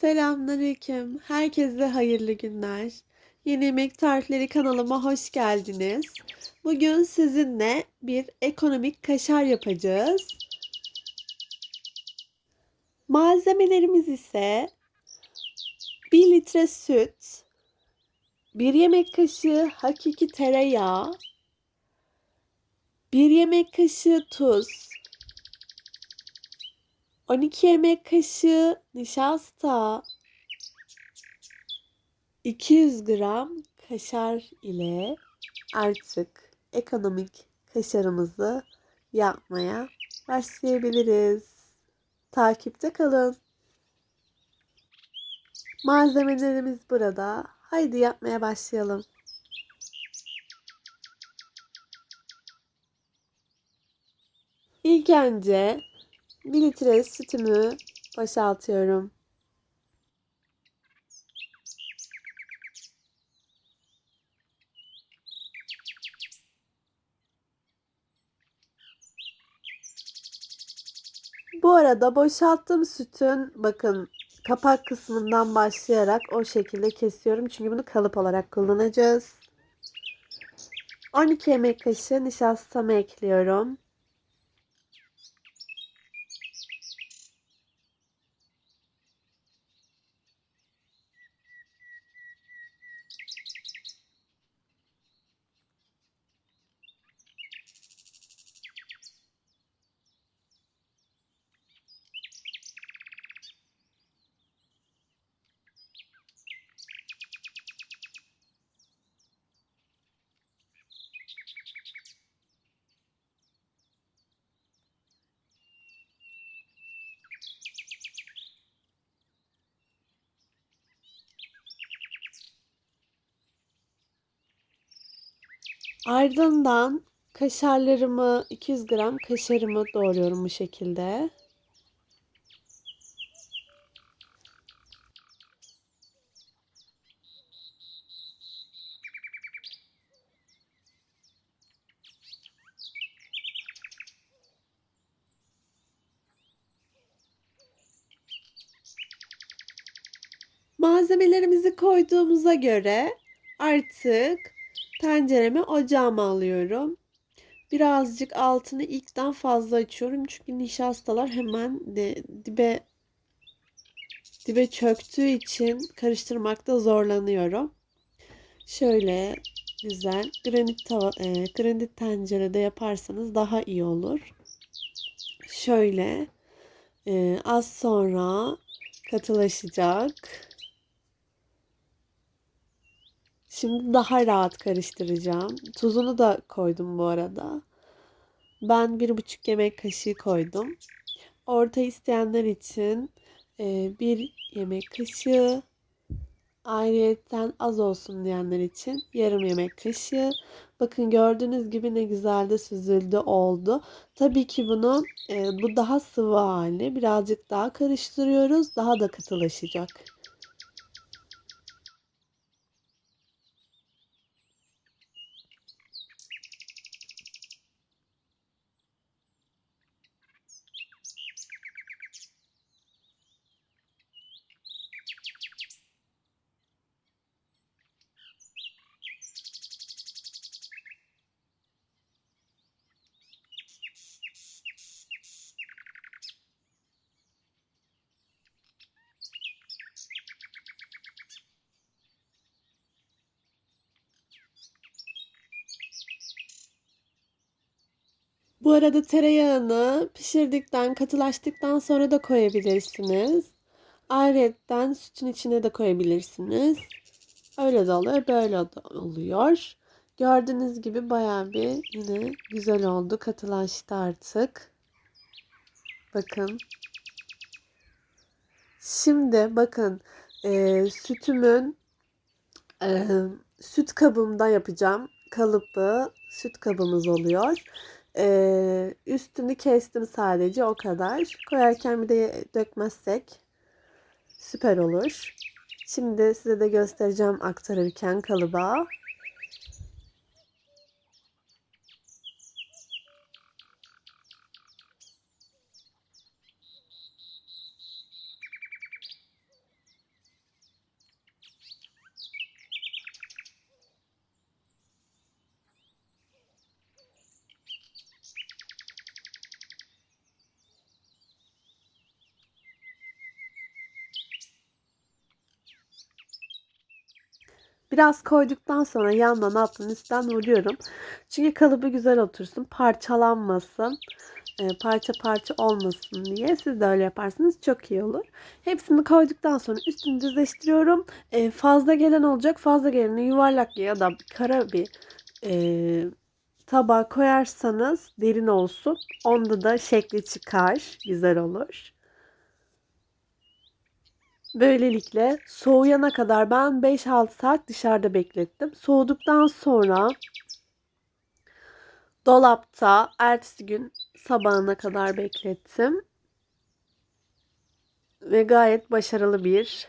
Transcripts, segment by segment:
Selamünaleyküm. Herkese hayırlı günler. Yeni Yemek Tarifleri kanalıma hoş geldiniz. Bugün sizinle bir ekonomik kaşar yapacağız. Malzemelerimiz ise 1 litre süt, 1 yemek kaşığı hakiki tereyağı, 1 yemek kaşığı tuz, 12 yemek kaşığı nişasta, 200 gram kaşar ile artık ekonomik kaşarımızı yapmaya başlayabiliriz. Takipte kalın. Malzemelerimiz burada. Haydi yapmaya başlayalım. İlk önce 1 litre sütümü boşaltıyorum. Bu arada boşalttığım sütün bakın kapak kısmından başlayarak o şekilde kesiyorum. Çünkü bunu kalıp olarak kullanacağız. 12 yemek kaşığı nişastamı ekliyorum. Ardından kaşarlarımı 200 gram kaşarımı doğruyorum bu şekilde. Malzemelerimizi koyduğumuza göre artık tenceremi ocağıma alıyorum. Birazcık altını ilkten fazla açıyorum çünkü nişastalar hemen de, dibe dibe çöktüğü için karıştırmakta zorlanıyorum. Şöyle güzel granit tava, e, granit tencerede yaparsanız daha iyi olur. Şöyle e, az sonra katılaşacak. Şimdi daha rahat karıştıracağım. Tuzunu da koydum bu arada. Ben bir buçuk yemek kaşığı koydum. Orta isteyenler için e, bir yemek kaşığı. Ayrıyetten az olsun diyenler için yarım yemek kaşığı. Bakın gördüğünüz gibi ne güzel de süzüldü oldu. Tabii ki bunu e, bu daha sıvı hali. Birazcık daha karıştırıyoruz. Daha da katılaşacak. Bu arada tereyağını pişirdikten, katılaştıktan sonra da koyabilirsiniz. Ayrıca sütün içine de koyabilirsiniz. Öyle de oluyor, böyle de oluyor. Gördüğünüz gibi bayağı bir yine güzel oldu. Katılaştı artık. Bakın. Şimdi bakın e, sütümün e, süt kabımda yapacağım. Kalıbı süt kabımız oluyor. Ee, üstünü kestim sadece o kadar. Koyarken bir de dökmezsek süper olur. Şimdi size de göstereceğim aktarırken kalıba. Biraz koyduktan sonra yandan alttan üstten vuruyorum. Çünkü kalıbı güzel otursun, parçalanmasın, e, parça parça olmasın diye. Siz de öyle yaparsanız çok iyi olur. Hepsini koyduktan sonra üstünü düzleştiriyorum. E, fazla gelen olacak. Fazla geleni yuvarlak ya da kara bir e, tabağa koyarsanız derin olsun. Onda da şekli çıkar. Güzel olur. Böylelikle soğuyana kadar ben 5-6 saat dışarıda beklettim. Soğuduktan sonra dolapta ertesi gün sabahına kadar beklettim. Ve gayet başarılı bir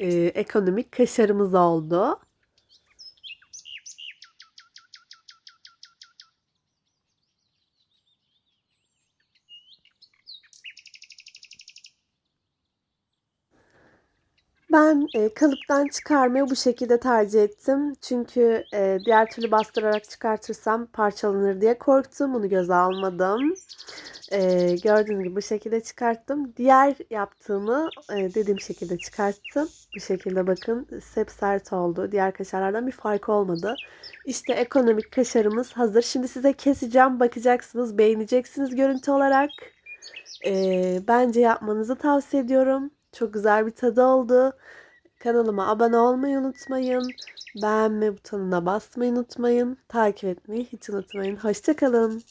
e, ekonomik kaşarımız oldu. Ben e, kalıptan çıkarmayı bu şekilde tercih ettim. Çünkü e, diğer türlü bastırarak çıkartırsam parçalanır diye korktum. Bunu göze almadım. E, gördüğünüz gibi bu şekilde çıkarttım. Diğer yaptığımı e, dediğim şekilde çıkarttım. Bu şekilde bakın hep sert oldu. Diğer kaşarlardan bir farkı olmadı. İşte ekonomik kaşarımız hazır. Şimdi size keseceğim. Bakacaksınız, beğeneceksiniz görüntü olarak. E, bence yapmanızı tavsiye ediyorum. Çok güzel bir tadı oldu. Kanalıma abone olmayı unutmayın. Beğenme butonuna basmayı unutmayın. Takip etmeyi hiç unutmayın. Hoşçakalın.